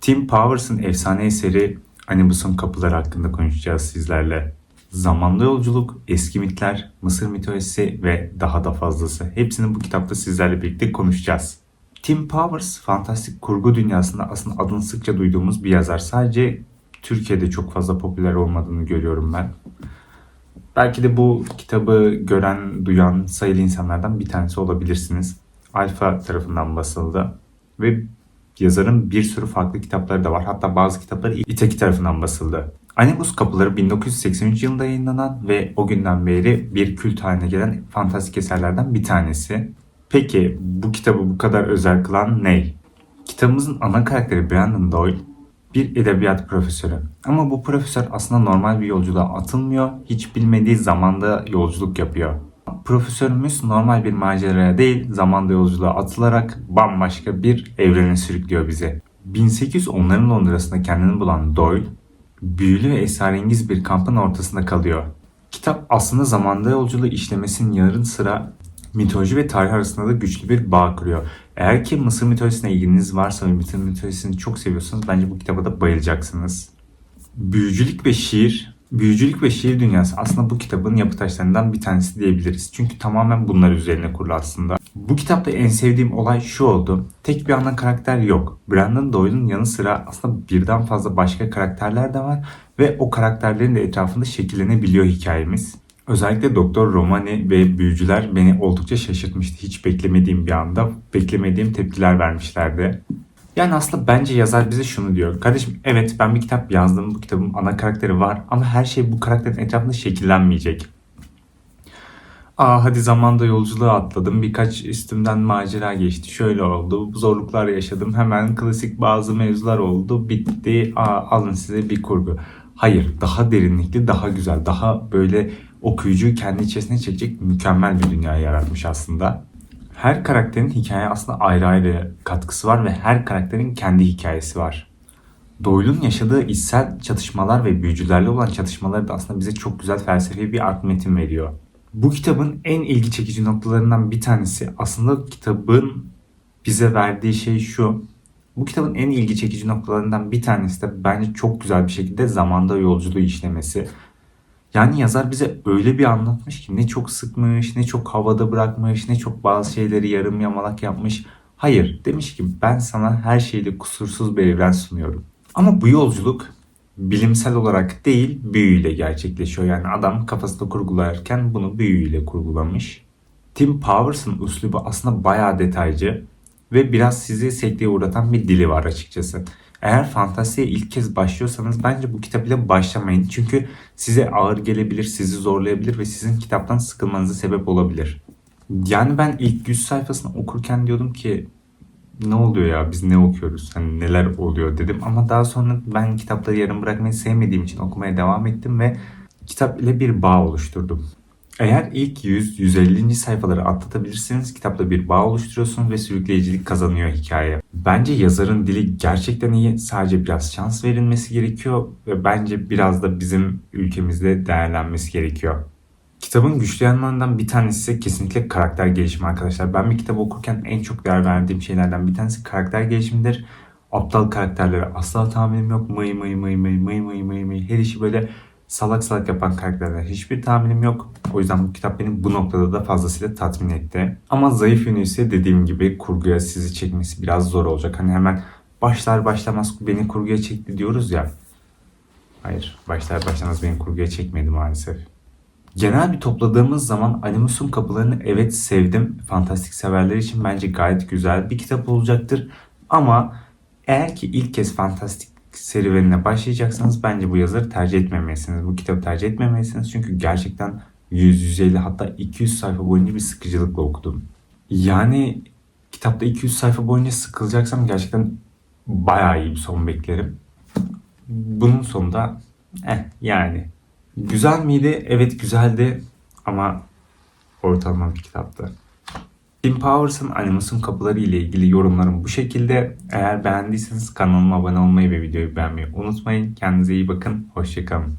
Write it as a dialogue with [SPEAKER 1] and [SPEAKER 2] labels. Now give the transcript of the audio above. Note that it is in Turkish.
[SPEAKER 1] Tim Powers'ın efsane eseri Animus'un Kapıları hakkında konuşacağız sizlerle. Zamanlı yolculuk, eski mitler, Mısır mitolojisi ve daha da fazlası. Hepsini bu kitapta sizlerle birlikte konuşacağız. Tim Powers, fantastik kurgu dünyasında aslında adını sıkça duyduğumuz bir yazar. Sadece Türkiye'de çok fazla popüler olmadığını görüyorum ben. Belki de bu kitabı gören, duyan sayılı insanlardan bir tanesi olabilirsiniz. Alfa tarafından basıldı ve yazarın bir sürü farklı kitapları da var. Hatta bazı kitapları İtaki tarafından basıldı. Animus Kapıları 1983 yılında yayınlanan ve o günden beri bir kült haline gelen fantastik eserlerden bir tanesi. Peki bu kitabı bu kadar özel kılan ne? Kitabımızın ana karakteri Brandon Doyle bir edebiyat profesörü. Ama bu profesör aslında normal bir yolculuğa atılmıyor. Hiç bilmediği zamanda yolculuk yapıyor. Profesörümüz normal bir maceraya değil, zamanda yolculuğa atılarak bambaşka bir evrene sürüklüyor bizi. 1810'ların Londra'sında kendini bulan Doyle, büyülü ve esrarengiz bir kampın ortasında kalıyor. Kitap aslında zamanda yolculuğu işlemesinin yarın sıra mitoloji ve tarih arasında da güçlü bir bağ kuruyor. Eğer ki Mısır mitolojisine ilginiz varsa ve Mısır mitolojisini çok seviyorsanız bence bu kitaba da bayılacaksınız. Büyücülük ve şiir, büyücülük ve şiir dünyası aslında bu kitabın yapı taşlarından bir tanesi diyebiliriz. Çünkü tamamen bunlar üzerine kurulu aslında. Bu kitapta en sevdiğim olay şu oldu. Tek bir ana karakter yok. Brandon Doyle'un yanı sıra aslında birden fazla başka karakterler de var ve o karakterlerin de etrafında şekillenebiliyor hikayemiz. Özellikle Doktor Romani ve büyücüler beni oldukça şaşırtmıştı. Hiç beklemediğim bir anda beklemediğim tepkiler vermişlerdi. Yani aslında bence yazar bize şunu diyor. Kardeşim evet ben bir kitap yazdım. Bu kitabın ana karakteri var ama her şey bu karakterin etrafında şekillenmeyecek. Aa hadi zamanda yolculuğa atladım. Birkaç üstümden macera geçti. Şöyle oldu. Zorluklar yaşadım. Hemen klasik bazı mevzular oldu. Bitti. Aa alın size bir kurgu. Hayır, daha derinlikli, daha güzel, daha böyle okuyucuyu kendi içerisine çekecek mükemmel bir dünya yaratmış aslında. Her karakterin hikaye aslında ayrı ayrı katkısı var ve her karakterin kendi hikayesi var. Doyle'un yaşadığı içsel çatışmalar ve büyücülerle olan çatışmaları da aslında bize çok güzel felsefi bir art metin veriyor. Bu kitabın en ilgi çekici noktalarından bir tanesi aslında kitabın bize verdiği şey şu. Bu kitabın en ilgi çekici noktalarından bir tanesi de bence çok güzel bir şekilde zamanda yolculuğu işlemesi. Yani yazar bize öyle bir anlatmış ki ne çok sıkmış, ne çok havada bırakmış, ne çok bazı şeyleri yarım yamalak yapmış. Hayır demiş ki ben sana her şeyle kusursuz bir evren sunuyorum. Ama bu yolculuk bilimsel olarak değil büyüyle gerçekleşiyor. Yani adam kafasında kurgularken bunu büyüyle kurgulamış. Tim Powers'ın üslubu aslında bayağı detaycı ve biraz sizi sekteye uğratan bir dili var açıkçası. Eğer fantastiğe ilk kez başlıyorsanız bence bu kitap ile başlamayın. Çünkü size ağır gelebilir, sizi zorlayabilir ve sizin kitaptan sıkılmanıza sebep olabilir. Yani ben ilk 100 sayfasını okurken diyordum ki ne oluyor ya biz ne okuyoruz hani neler oluyor dedim ama daha sonra ben kitapları yarım bırakmayı sevmediğim için okumaya devam ettim ve kitap ile bir bağ oluşturdum. Eğer ilk 100-150. sayfaları atlatabilirseniz kitapla bir bağ oluşturuyorsunuz ve sürükleyicilik kazanıyor hikaye. Bence yazarın dili gerçekten iyi. Sadece biraz şans verilmesi gerekiyor ve bence biraz da bizim ülkemizde değerlenmesi gerekiyor. Kitabın güçlü yanlarından bir tanesi kesinlikle karakter gelişimi arkadaşlar. Ben bir kitabı okurken en çok değer verdiğim şeylerden bir tanesi karakter gelişimidir. Aptal karakterlere asla tahammülüm yok. Mıy mıy mıy mıy mıy mıy mıy mıy. Her işi böyle salak salak yapan karakterler hiçbir tahminim yok. O yüzden bu kitap beni bu noktada da fazlasıyla tatmin etti. Ama zayıf yönü ise dediğim gibi kurguya sizi çekmesi biraz zor olacak. Hani hemen başlar başlamaz beni kurguya çekti diyoruz ya. Hayır başlar başlamaz beni kurguya çekmedi maalesef. Genel bir topladığımız zaman Animus'un kapılarını evet sevdim. Fantastik severler için bence gayet güzel bir kitap olacaktır. Ama eğer ki ilk kez fantastik serüvenine başlayacaksanız bence bu yazarı tercih etmemelisiniz. Bu kitabı tercih etmemelisiniz. Çünkü gerçekten 100, 150 hatta 200 sayfa boyunca bir sıkıcılıkla okudum. Yani kitapta 200 sayfa boyunca sıkılacaksam gerçekten bayağı iyi bir son beklerim. Bunun sonunda eh yani güzel miydi? Evet güzeldi ama ortalama bir kitaptı. Tim Powers'ın Animus'un kapıları ile ilgili yorumlarım bu şekilde. Eğer beğendiyseniz kanalıma abone olmayı ve videoyu beğenmeyi unutmayın. Kendinize iyi bakın. Hoşçakalın.